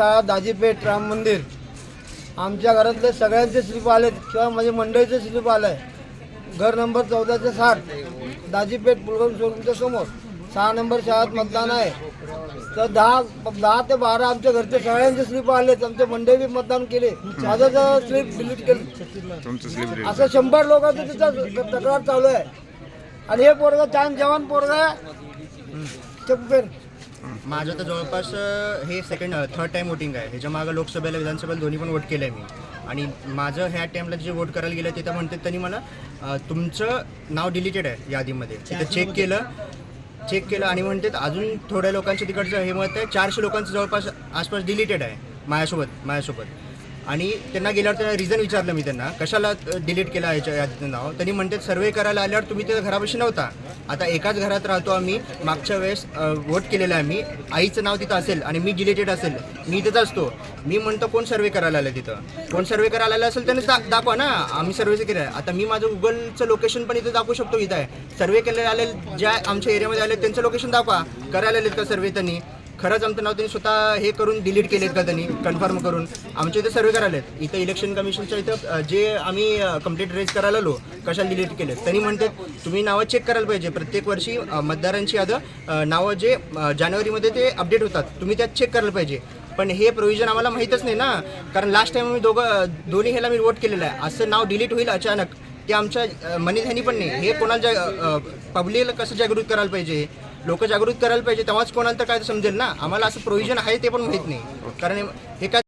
आता दाजीपेठ राम मंदिर. आमच्या घरातले सगळ्यांचे स्लिप आलेत किंवा माझ्या मंडळीचे स्लिप आलं आहे घर नंबर चौदाचे साठ दाजीपेठ पुलगाम शोरूमच्या समोर. सहा नंबर शाळेत मतदान आहे. तर दहा दहा ते बारा आमच्या घरचे सगळ्यांचे स्लिप आलेत. आमच्या मंडळी मतदान केले. माझं तर स्लिप डिलीट केलं. असं शंभर लोकांचं तिथं तक्रार चालू आहे. आणि हे पोरगा छान जवान पोरगा आहे. माझं तर जवळपास अ, हे सेकंड थर्ड टाइम वोटिंग आहे. ह्याच्या मागं लोकसभेला विधानसभेला दोन्ही पण वोट केलं आहे मी. आणि माझं ह्या टाईमला जे वोट करायला गेलं तिथं म्हणतात त्यांनी मला अ, तुमचं नाव डिलीटेड आहे यादीमध्ये. तिथं चेक केलं चेक केलं आणि म्हणतात अजून थोड्या लोकांच्या तिकडचं हे मत आहे. चारशे लोकांचं जवळपास आसपास डिलीटेड आहे माझ्यासोबत माझ्यासोबत. आणि त्यांना गेल्यावर त्यांना रिझन विचारलं मी त्यांना कशाला डिलीट केलं याच्या यादीचं नाव? त्यांनी म्हणतात सर्वे करायला आल्यावर तुम्ही त्या घरापाशी नव्हता. आता एकाच घरात राहतो आम्ही मागच्या वेळेस वोट केलेलं आहे मी आईचं नाव तिथं असेल आणि मी डिलेटेड असेल मी इथंच असतो. मी म्हणतो कोण सर्वे करायला आलं तिथं? कोण सर्वे करायला आलं असेल त्यांनी दा- दाखवा ना. आम्ही सर्वेचं केलं आहे आता मी माझं गुगलचं लोकेशन पण इथं दाखवू शकतो इथं आहे. सर्वे केलेले आले ज्या आमच्या एरियामध्ये आले त्यांचं लोकेशन दाखवा. करायला आलेत का सर्वे त्यांनी? खरंच आमचं नाव त्यांनी स्वतः हे करून डिलीट केलेत का त्यांनी? कन्फर्म करून. आमच्या इथे सर्वे करायला आहेत इथं इलेक्शन कमिशनच्या इथं जे आम्ही कंप्लेंट रेज करायला आलो कशाला डिलीट केले त्यांनी म्हणतात तुम्ही नावं चेक करायला पाहिजे. प्रत्येक वर्षी मतदारांची यादं नावं जे जानेवारीमध्ये ते अपडेट होतात. तुम्ही त्यात चेक करायला पाहिजे. पण हे प्रोव्हिजन आम्हाला माहीतच नाही ना. कारण लास्ट टाइम आम्ही दोघं दोन्ही ह्याला मी वोट केलेलं आहे. असं नाव डिलीट होईल अचानक. ते आमच्या मनीधनी पण नाही. हे कोणाला पब्लिकला कसं जागृत करायला पाहिजे? लोक जागृत करायला पाहिजे तेव्हाच कोणाला तर काय समजेल ना? आम्हाला असं प्रोव्हिजन आहे ते पण माहीत नाही. कारण हे काय